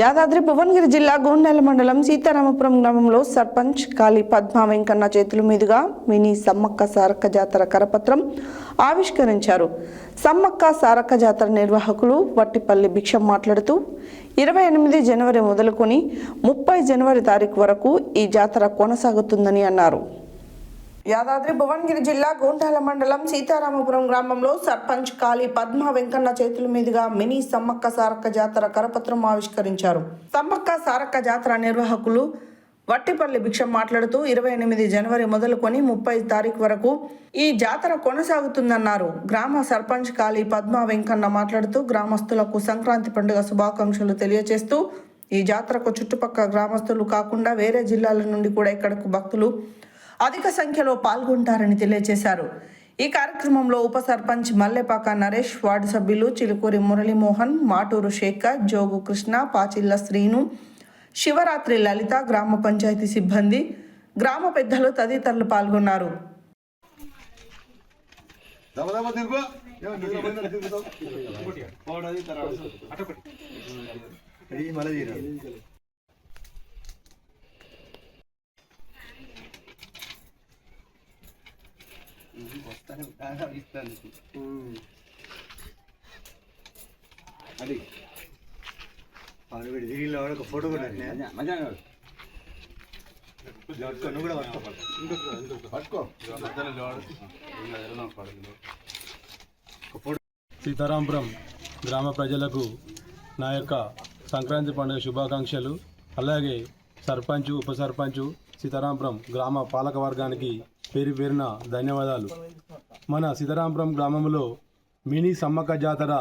యాదాద్రి భువనగిరి జిల్లా గోండెల మండలం సీతారామపురం గ్రామంలో సర్పంచ్ కాళీ పద్మా వెంకన్న చేతుల మీదుగా మినీ సమ్మక్క సారక్క జాతర కరపత్రం ఆవిష్కరించారు. సమ్మక్క సారక్క జాతర నిర్వాహకులు వట్టిపల్లి భిక్షం మాట్లాడుతూ ఇరవై ఎనిమిది జనవరి మొదలుకొని ముప్పై జనవరి తారీఖు వరకు ఈ జాతర కొనసాగుతుందని అన్నారు. యాదాద్రి భువనగిరి జిల్లా గోండాల మండలం సీతారామపురం గ్రామంలో సర్పంచ్ కాళీ పద్మ వెంకన్న చేతుల మీదుగా మినీ సమ్మక్క సారక్క జాతర కరపత్రం ఆవిష్కరించారు. సమ్మక్క సారక్క జాతర నిర్వాహకులు వట్టిపల్లి భిక్షం మాట్లాడుతూ ఇరవై ఎనిమిది జనవరి మొదలుకొని ముప్పై తారీఖు వరకు ఈ జాతర కొనసాగుతుందన్నారు. గ్రామ సర్పంచ్ కాళీ పద్మ వెంకన్న మాట్లాడుతూ గ్రామస్తులకు సంక్రాంతి పండుగ శుభాకాంక్షలు తెలియజేస్తూ ఈ జాతరకు చుట్టుపక్కల గ్రామస్తులు కాకుండా వేరే జిల్లాల నుండి కూడా ఇక్కడకు భక్తులు అధిక సంఖ్యలో పాల్గొంటారని తెలియజేశారు. ఈ కార్యక్రమంలో ఉప సర్పంచ్ మల్లెపాక నరేష్ వార్డు సభ్యులు చిలుకూరి మురళీమోహన్ మాటూరు శేఖర్ జోగు కృష్ణ పాచిల్ల శ్రీను శివరాత్రి లలిత గ్రామ పంచాయతీ సిబ్బంది గ్రామ పెద్దలు తదితరులు పాల్గొన్నారు. దమ ఇది మళ్ళీ తీరా అది ఆవిడ తిరిగి ఒక ఫోటో కూడా నువ్వు కూడా పట్టుకో. పట్టుకో. సీతారాంపురం గ్రామ ప్రజలకు నా యొక్క సంక్రాంతి పండుగ శుభాకాంక్షలు. అలాగే సర్పంచ్ ఉప సర్పంచ్ సీతారాంపురం గ్రామ పాలక వర్గానికి పేరు పేరున ధన్యవాదాలు. మన సీతారాంపురం గ్రామంలో మినీ సమ్మక్క జాతర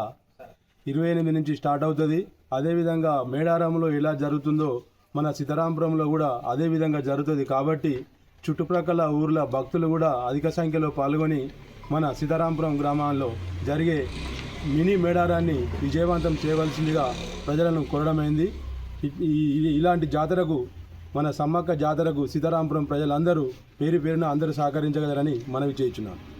ఇరవై ఎనిమిది నుంచి స్టార్ట్ అవుతుంది. అదేవిధంగా మేడారంలో ఎలా జరుగుతుందో మన సీతారాంపురంలో కూడా అదే విధంగా జరుగుతుంది కాబట్టి చుట్టుప్రక్కల ఊర్ల భక్తులు కూడా అధిక సంఖ్యలో పాల్గొని మన సీతారాంపురం గ్రామాల్లో జరిగే మినీ మేడారాన్ని విజయవంతం చేయవలసిందిగా ప్రజలను కోరడమైంది. ఇలాంటి జాతరకు మన సమ్మక్క జాతరకు సీతారాంపురం ప్రజలందరూ పేరు పేరున అందరూ సహకరించగలరని మనవి చేయించున్నాను.